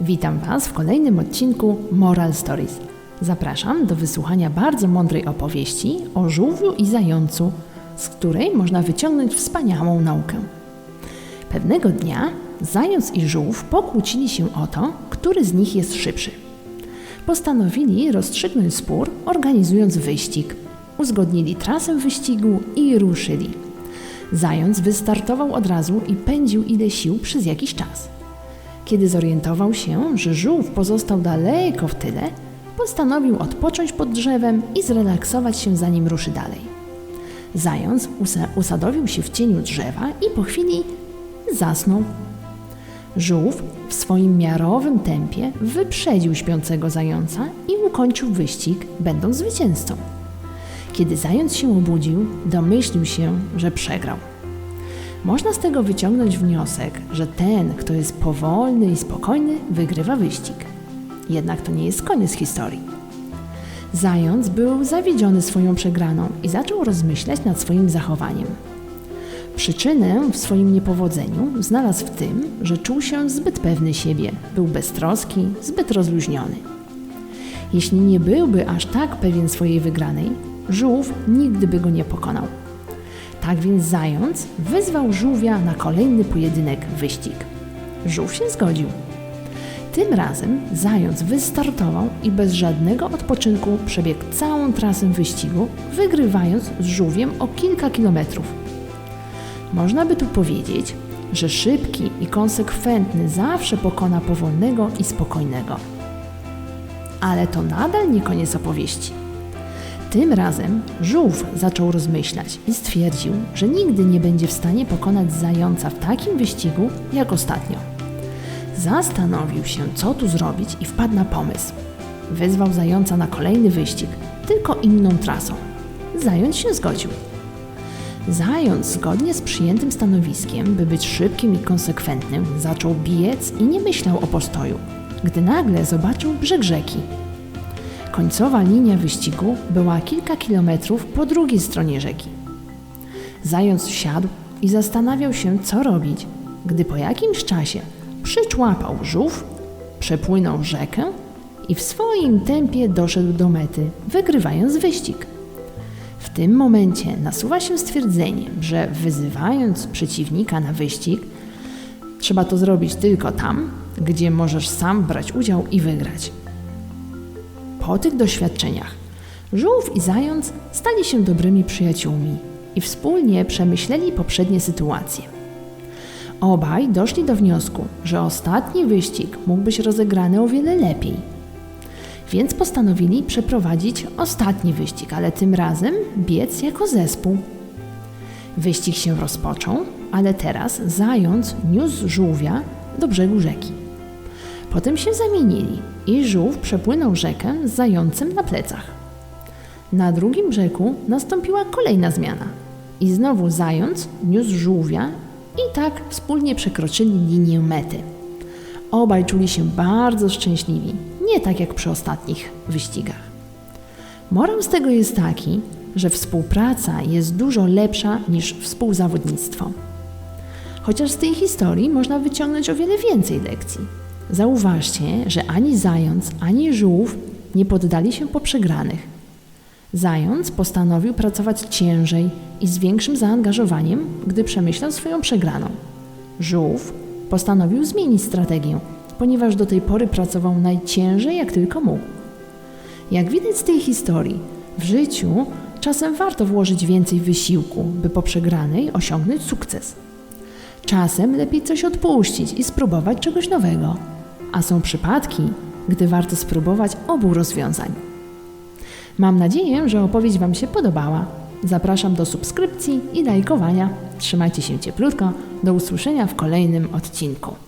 Witam Was w kolejnym odcinku Moral Stories. Zapraszam do wysłuchania bardzo mądrej opowieści o żółwiu i zającu, z której można wyciągnąć wspaniałą naukę. Pewnego dnia zając i żółw pokłócili się o to, który z nich jest szybszy. Postanowili rozstrzygnąć spór, organizując wyścig. Uzgodnili trasę wyścigu i ruszyli. Zając wystartował od razu i pędził ile sił przez jakiś czas. Kiedy zorientował się, że żółw pozostał daleko w tyle, postanowił odpocząć pod drzewem i zrelaksować się zanim ruszy dalej. Zając usa- usadowił się w cieniu drzewa i po chwili zasnął. Żółw w swoim miarowym tempie wyprzedził śpiącego zająca i ukończył wyścig, będąc zwycięzcą. Kiedy zając się obudził, domyślił się, że przegrał. Można z tego wyciągnąć wniosek, że ten, kto jest powolny i spokojny, wygrywa wyścig. Jednak to nie jest koniec historii. Zając był zawiedziony swoją przegraną i zaczął rozmyślać nad swoim zachowaniem. Przyczynę w swoim niepowodzeniu znalazł w tym, że czuł się zbyt pewny siebie, był beztroski, zbyt rozluźniony. Jeśli nie byłby aż tak pewien swojej wygranej, żółw nigdy by go nie pokonał. Tak więc zając wyzwał żółwia na kolejny pojedynek wyścig. Żółw się zgodził. Tym razem zając wystartował i bez żadnego odpoczynku przebiegł całą trasę wyścigu, wygrywając z żółwiem o kilka kilometrów. Można by tu powiedzieć, że szybki i konsekwentny zawsze pokona powolnego i spokojnego. Ale to nadal nie koniec opowieści. Tym razem żółw zaczął rozmyślać i stwierdził, że nigdy nie będzie w stanie pokonać zająca w takim wyścigu jak ostatnio. Zastanowił się, co tu zrobić i wpadł na pomysł. Wyzwał zająca na kolejny wyścig, tylko inną trasą. Zając się zgodził. Zając, zgodnie z przyjętym stanowiskiem, by być szybkim i konsekwentnym, zaczął biec i nie myślał o postoju, gdy nagle zobaczył brzeg rzeki. Końcowa linia wyścigu była kilka kilometrów po drugiej stronie rzeki. Zając siadł i zastanawiał się, co robić, gdy po jakimś czasie przyczłapał żółw, przepłynął rzekę i w swoim tempie doszedł do mety, wygrywając wyścig. W tym momencie nasuwa się stwierdzenie, że wyzywając przeciwnika na wyścig, trzeba to zrobić tylko tam, gdzie możesz sam brać udział i wygrać. Po tych doświadczeniach żółw i zając stali się dobrymi przyjaciółmi i wspólnie przemyśleli poprzednie sytuacje. Obaj doszli do wniosku, że ostatni wyścig mógł być rozegrany o wiele lepiej. Więc postanowili przeprowadzić ostatni wyścig, ale tym razem biec jako zespół. Wyścig się rozpoczął, ale teraz zając niósł żółwia do brzegu rzeki. Potem się zamienili i żółw przepłynął rzekę z zającem na plecach. Na drugim brzegu nastąpiła kolejna zmiana i znowu zając niósł żółwia i tak wspólnie przekroczyli linię mety. Obaj czuli się bardzo szczęśliwi, nie tak jak przy ostatnich wyścigach. Morał z tego jest taki, że współpraca jest dużo lepsza niż współzawodnictwo. Chociaż z tej historii można wyciągnąć o wiele więcej lekcji. Zauważcie, że ani zając, ani żółw nie poddali się po przegranych. Zając postanowił pracować ciężej i z większym zaangażowaniem, gdy przemyślał swoją przegraną. Żółw postanowił zmienić strategię, ponieważ do tej pory pracował najciężej jak tylko mógł. Jak widać z tej historii, w życiu czasem warto włożyć więcej wysiłku, by po przegranej osiągnąć sukces. Czasem lepiej coś odpuścić i spróbować czegoś nowego, a są przypadki, gdy warto spróbować obu rozwiązań. Mam nadzieję, że opowieść Wam się podobała. Zapraszam do subskrypcji i lajkowania. Trzymajcie się cieplutko. Do usłyszenia w kolejnym odcinku.